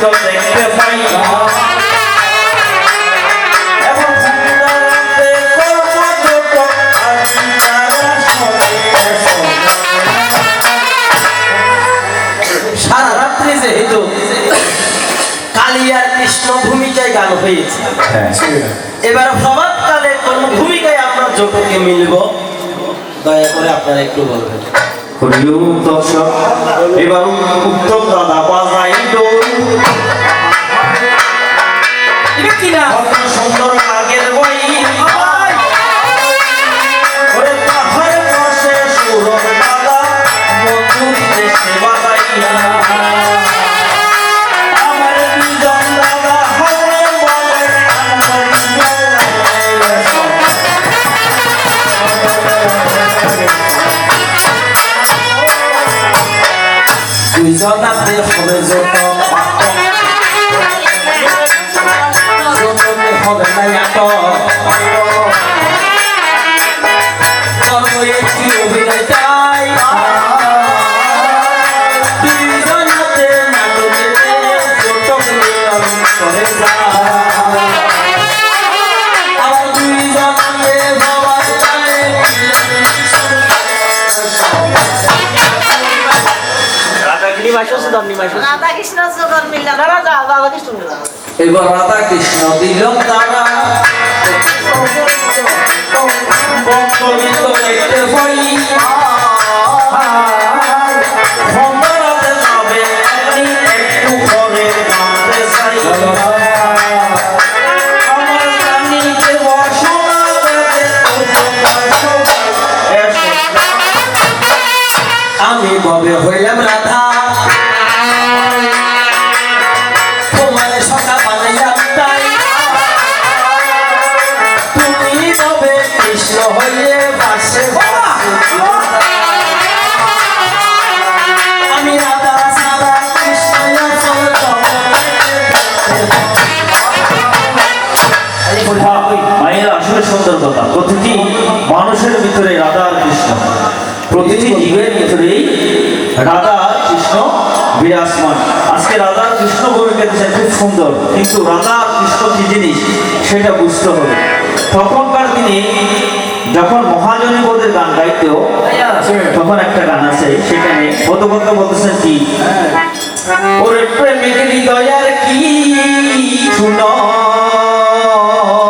বৃন্দ দেখতে পাই সরে রাত্রি যেহেতু কালিয়ার কৃষ্ণ ভূমিকায় গান হয়েছে হ্যাঁ। এবার প্রভাতকালে কোন ভূমিকায় আমরা জোটকে মিলব দয়া করে আপনারা একটু বলবেন। হরিও দর্শক এবার উত্তম দাদা বাজাই আবার দুইজনাতে বাবার গায়ে রাধা রাধা রাধা কৃষ্ণ মিলন এবার রাধা কৃষ্ণ দিল তারা একটু মানুষের ভিতরে রাধা কৃষ্ণ প্রতিটি জীবের ভিতরেই রাধা কৃষ্ণ। বিরাজমান আজকে রাধা কৃষ্ণ ভূমিকা দিয়েছেন খুব সুন্দর। কিন্তু রাধা কৃষ্ণ সেটা বুঝতে হবে। তখনকার দিনে যখন মহাজনী বোধের গান গাইতো তখন একটা গান আছে, সেখানে পদবন্ধ বলতেছেন কি? ওরে প্রেমিক হৃদয়ার কি শুনয়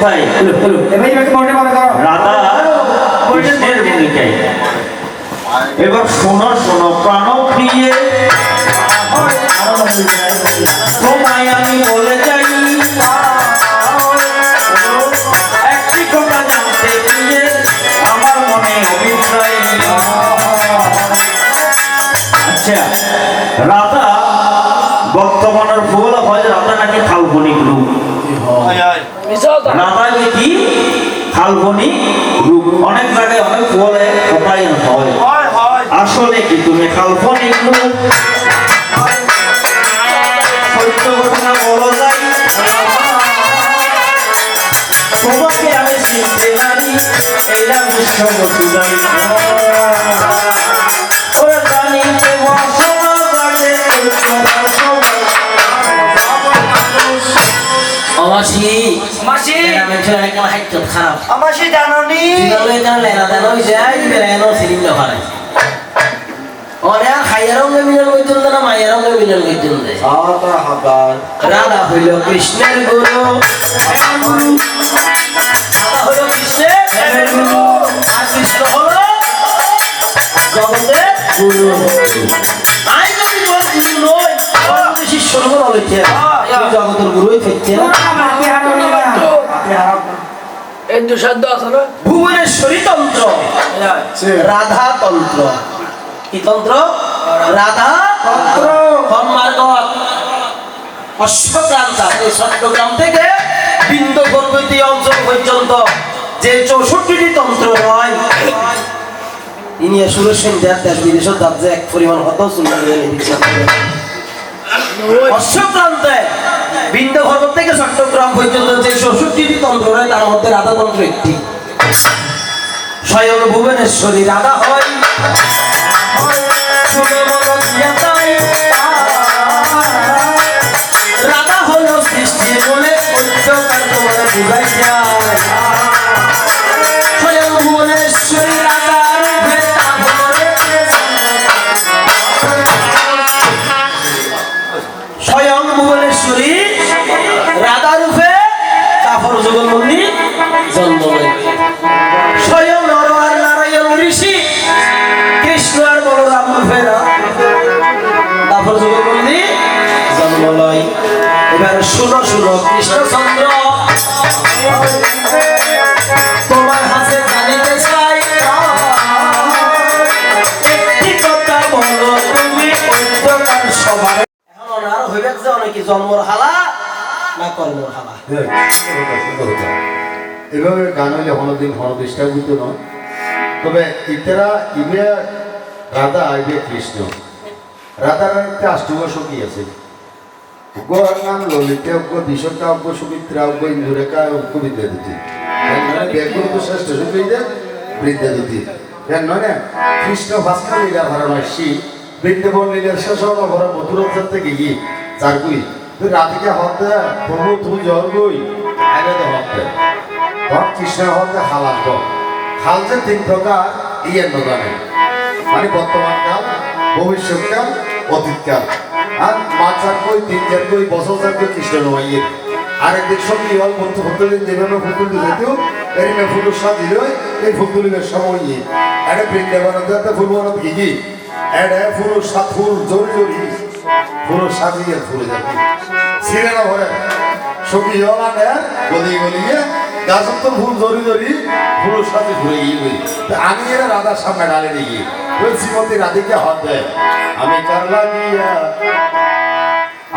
কোথায়? রাধা কৃষ্ণের ভূমিকায়। এবার শোনো শোনো প্রাণ প্রিয়ে তোমায় আমি বলে যাই। একটি কথা জানতে গিয়ে আমার মনে অভিপ্রায়। আচ্ছা রাধা বর্তমানের ফুল হয় রাধা নাকি কাল্পনিক রূপ রাধা কি? কাল্পনিক রূপ। অনেক জায়গায় অনেক বলে কথাই হয়। আসলে কি তুমি কাল্পনিক রূপ? সত্য ঘটনা বলো যাই। তোমাকে আমি চিনতে জানি এইটা বিশ্ববতী জানি লেনা দেনা হয়েছে এই বেলায়নো সিলিং দোকানে অনেক খাইয়ার রঙে মিলন করতেন না মায়ের মিলন করতেন রাধা হইল কৃষ্ণের গুরু। রাধা হইল কৃষ্ণের গুরু। আর কৃষ্ণ হলো জগতের গুরু। আই যদি তোমার গুরু নই। শিষ্য জগতের গুরুই ফেলছে এই দুশাদ্দ আছে না? ভুবনেশ্বরী তন্ত্র। রাধা তন্ত্র। কি তন্ত্র? রাধা তন্ত্র। কর্মার্গত অশ্বক্রান্তা। এই চট্টগ্রাম থেকে বিন্দু পর্বতী অঞ্চল পর্যন্ত যে চৌষট্টিটি তন্ত্র রয় ইনি সুরেশ সেন দেশ দেশ যে এক পরিমাণ হত সুন্দর অশ্বক্রান্তে পর্বত থেকে চট্টগ্রাম পর্যন্ত যে তন্ত্র তার মধ্যে একটি। স্বয়ং ভুবনেশ্বরী রাধা হয়। রাধা হলো সৃষ্টি বলে ঐক্যকার তোমার বুঝাই অনেকে জন্মর হালা না কর্মর হালা? এভাবে গান হইলে হনদিন হনদিষ্টা বুঝতো না তবে ইতেরা ইবে, রাধা ইবে কৃষ্ণ। রাধার একটা আষ্টম সখী আছে। সুমিত্রা ইন্দুরেখা বিদ্যাদিতি মানে শ্রেষ্ঠ সুবিধা বিদ্যাদিতি কেন নয় কৃষ্ণ ভাস্কর লীলা শি বৃন্দাবন শেষ হওয়া ভরা মথুরা থেকে গিয়ে গুই তুই রাধিকা হতে প্রভু আগে তো হতে কৃষ্ণ হতে হালাল হাল যে তিন প্রকার ইয়ে নজানে মানে বর্তমান কাল ভবিষ্যৎকাল অতীতকাল আর পাঁচ চার কই তিন চার কই বছর চার কই কৃষ্ণ নয় আর একদিন সঙ্গী হল বন্ধু ফুটুলি যেভাবে ফুটুর সাজিল এই ফুটুলির সময় এটা বৃন্দাবন একটা ফুল বনত গিয়ে এটা ফুল সাত ফুল জড়ি জড়ি ফুল সাজিয়ে ফুলে যাবে না। ভরে। সখী হল আনে, গলি গলিয়ে গাছের তো ফুল ধরি ধরি ফুলের সাথে ঘুরে গিয়ে আমি এরা রাধার সামনে ডালে দিয়ে ওই শ্রীমতী রাধিকে হাত দেয় আমি কার লাগিয়া,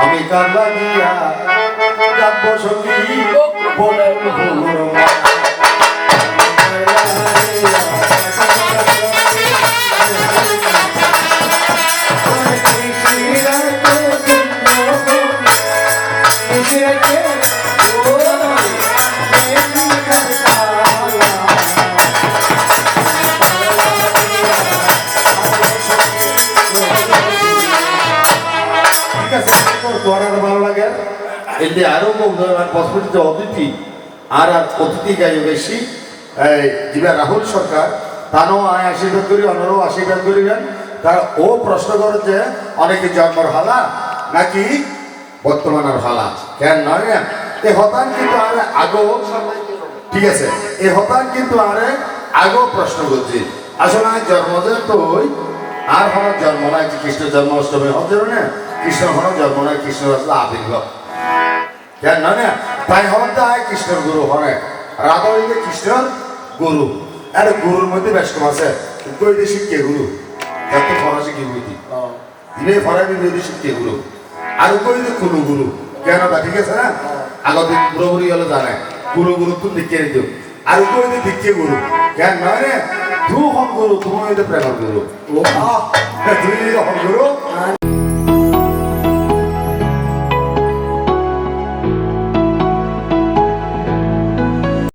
আমি কার লাগিয়া যাব সখী বলে ঠিক এতে আরও আরও হসপিটাল অতিথি আর আর অতিথি বেশি। যিবা রাহুল সরকার, তানও আয় আশীর্বাদ করি, অন্যরাও আশীর্বাদ করিবেন। তার ও প্রশ্ন করে যে, অনেকে জন্মর হালা, নাকি বর্তমানের হালা? কেন নয় না এই হতান কিন্তু আর আগো, ঠিক আছে এই হতান কিন্তু আরে আগো প্রশ্ন করছি। আসলে জন্মদিন তো ওই আর হন জন্ম নাই যে কৃষ্ণ জন্মাষ্টমী হচ্ছে না কৃষ্ণ হন জন্ম নাই, কৃষ্ণ আসলে আবির্ভাব। কেন না না? তাই হন তাই কৃষ্ণর গুরু হনে রাধা হইলে কৃষ্ণর গুরু। আর গুরুর মধ্যে বেশ কম আছে। কই দিয়ে শিখকে গুরু? তার তো ফরাসি কি বুঝি দিনে ফরাসি বিরোধী শিখকে গুরু? আর কই দিয়ে কোনো গুরু? কেন তা ঠিক আছে না? আগতে পুরোপুরি হলে জানে। গুরু গুরু তুমি দিকে দিও। আর কই দিয়ে দিকে গুরু। কেন নয় রে তুই হন গুরু তুমি হইতে প্রেম গুরু। ও। তুমি হন গুরু।